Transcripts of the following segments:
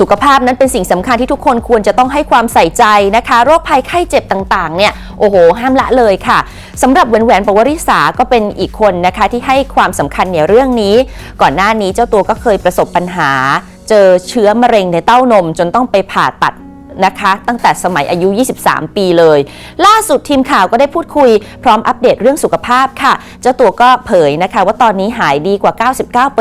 สุขภาพนั้นเป็นสิ่งสำคัญที่ทุกคนควรจะต้องให้ความใส่ใจนะคะ โรคภัยไข้เจ็บต่างๆเนี่ยโอ้โห ห้ามละเลยค่ะสำหรับแหวนแหวนปวริษาก็เป็นอีกคนนะคะที่ให้ความสำคัญในเรื่องนี้ ก่อนหน้านี้เจ้าตัวก็เคยประสบปัญหา เจอเชื้อมะเร็งในเต้านมจนต้องไปผ่าตัด นะคะ ตั้งแต่สมัยอายุ 23 ปีเลย ล่าสุดทีมข่าวก็ได้พูดคุยพร้อมอัปเดตเรื่องสุขภาพค่ะ เจ้าตัวก็เผยนะคะ ว่าตอนนี้หายดีกว่า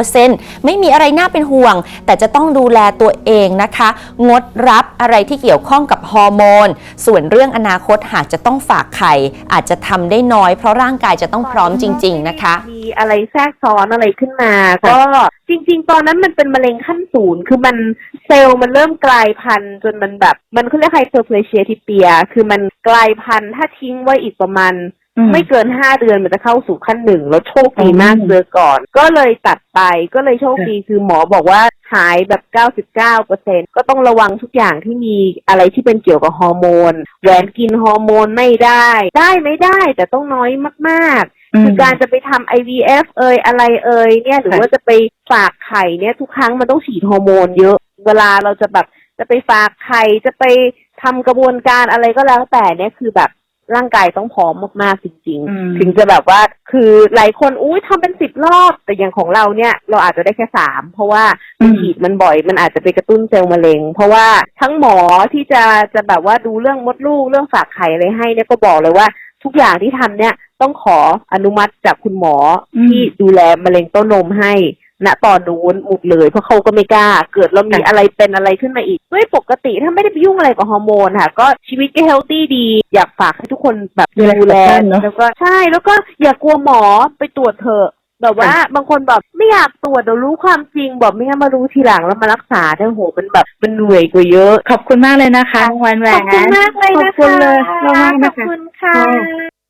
99%ไม่มีอะไรน่าเป็นห่วง แต่จะต้องดูแลตัวเองนะคะ งดรับอะไรที่เกี่ยวข้องกับฮอร์โมน ส่วนเรื่องอนาคตหากจะต้องฝากไข่อาจจะทำได้น้อยเพราะร่างกายจะต้องพร้อมจริง ๆ นะคะอะไรแทรกซ้อนอะไรขึ้นมา ก็จริง ๆ ตอนนั้นมันเป็นมะเร็งขั้นศูนย์คือมันเซลล์มันเริ่มกลายพันธุ์จนมันแบบ มันเขาเรียกไฮเปอร์เพลเชียทิเปีย คือมันกลายพันธุ์ถ้าทิ้งไว้อีกประมาณ ไม่เกินห้าเดือนมันจะเข้าสู่ขั้นหนึ่งแล้วโชคดีมากอืมเจอก่อน ก็เลยตัดไปก็เลยโชคดีคือหมอบอกว่าหายแบบเก้าสิบเก้าเปอร์เซ็นก็ต้องระวังทุกอย่างที่มีอะไรที่เป็นเกี่ยวกับฮอร์โมนแหวนกินฮอร์โมนไม่ได้ ได้ไม่ได้แต่ต้องน้อยมากๆ คือการจะไปทำ IVF เอยอะไรเอยเนี่ยหรือค่ะว่าจะไปฝากไข่เนี่ยทุกครั้งมันต้องฉีดฮอร์โมนเยอะ เวลาเราจะแบบจะไปฝากไข่จะไปทำกระบวนการอะไรก็แล้วแต่เนี่ยคือแบบ ร่างกายต้องพร้อมมากๆจริงอืมๆถึงจะแบบว่าคือหลายคนอุ้ยทำเป็นสิบรอบ แต่อย่างของเราเนี่ยเราอาจจะได้แค่สามเพราะว่าอืมฉีดมันบ่อยมันอาจจะไปกระตุ้นเซลล์มะเร็ง เพราะว่าทั้งหมอที่จะจะแบบว่าดูเรื่องมดลูกเรื่องฝากไข่อะไรให้เนี่ยก็บอกเลยว่าทุกอย่างที่ทำเนี่ยต้องขออนุมัติจากคุณหมออมที่ดูแลมะเร็งเต้านมให้ ณตอนนู้นหมดเลย เพราะเขาก็ไม่กล้า เกิดเรามีค่ะอะไรเป็นอะไรขึ้นมาอีก ด้วยปกติถ้าไม่ได้ไปยุ่งอะไรกับฮอร์โมนค่ะ ก็ชีวิตก็เฮลตี้ดี อยากฝากให้ทุกคนแบบดูแลดูแลสุขภาพเนอะแล้วก็ใช่แล้วก็อย่ากลัวหมอไปตรวจเถอะแบบว่าบางคนแบบไม่อยากตรวจเดี๋ยวรู้ความจริงบอกไม่งั้นมารู้ทีหลังแล้วมารักษาเนี่ยโหมันแบบมันเหนื่อยกว่าเยอะ ขอบคุณมากเลยนะคะแหวนแหวขอนบคุณมากเลยนะคะขอบคุณเลยมากๆขนะอบคะคุณค่ะ